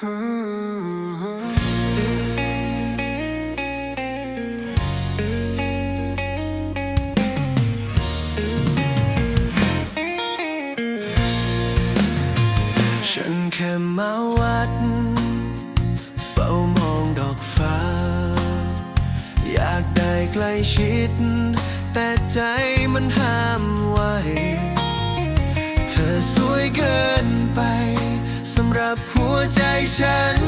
ฉันแค่มาวัด เฝ้ามองดอกฟ้า อยากได้ใกล้ชิด แต่ใจมันห้ามไว้ เธอส ใจฉัน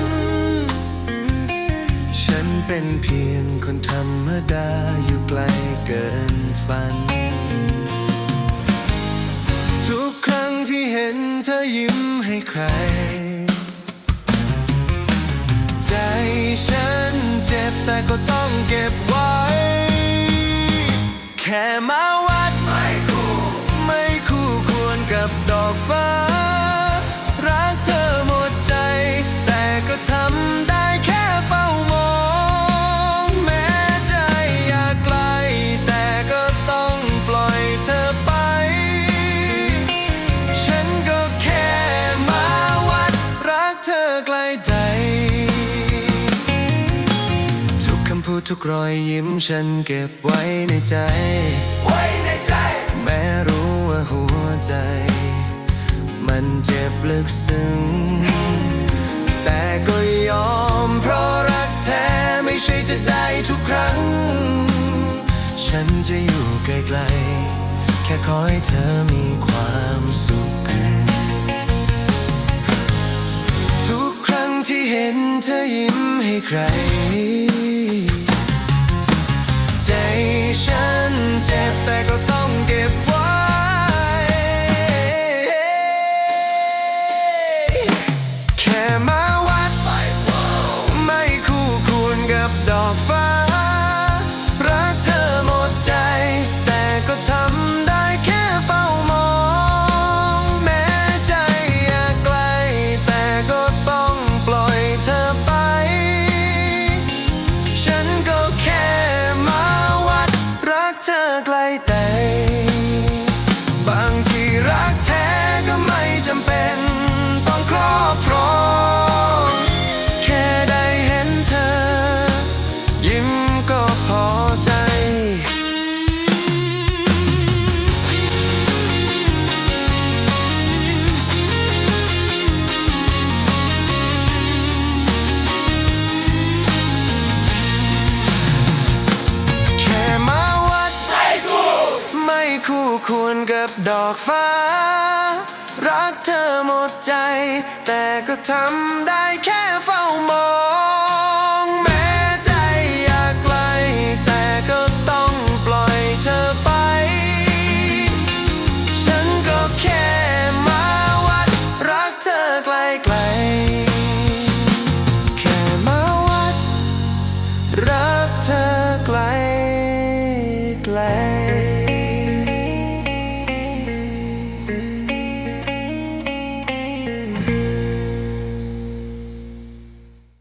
ฉันเป็นเพียงคนธรรมดาอยู่ไกลเกินฝัน ทุกครั้งที่เห็นเธอยิ้มให้ใคร ใจฉันเจ็บแต่ก็ต้องเก็บไว้ แค่มาวัด พูดทุกรอยยิ้มฉันเก็บไว้ในใจ ไว้ในใจ แม้รู้ว่าหัวใจ มันเจ็บลึกซึ้ง แต่ก็ยอมเพราะรักแท้ไม่ใช่จะได้ทุกครั้ง ฉันจะอยู่ไกลๆ แค่ขอให้เธอมีความสุข ทุกครั้งที่เห็นเธอยิ้มให้ใคร ควรกับดอกฟ้า รักเธอหมดใจ แต่ก็ทำได้แค่เฝ้ามองแม้ใจอยากไกล แต่ก็ต้องปล่อยเธอไป ฉันก็แค่มาวัด รักเธอไกลไกลแค่มาวัด รักเธอ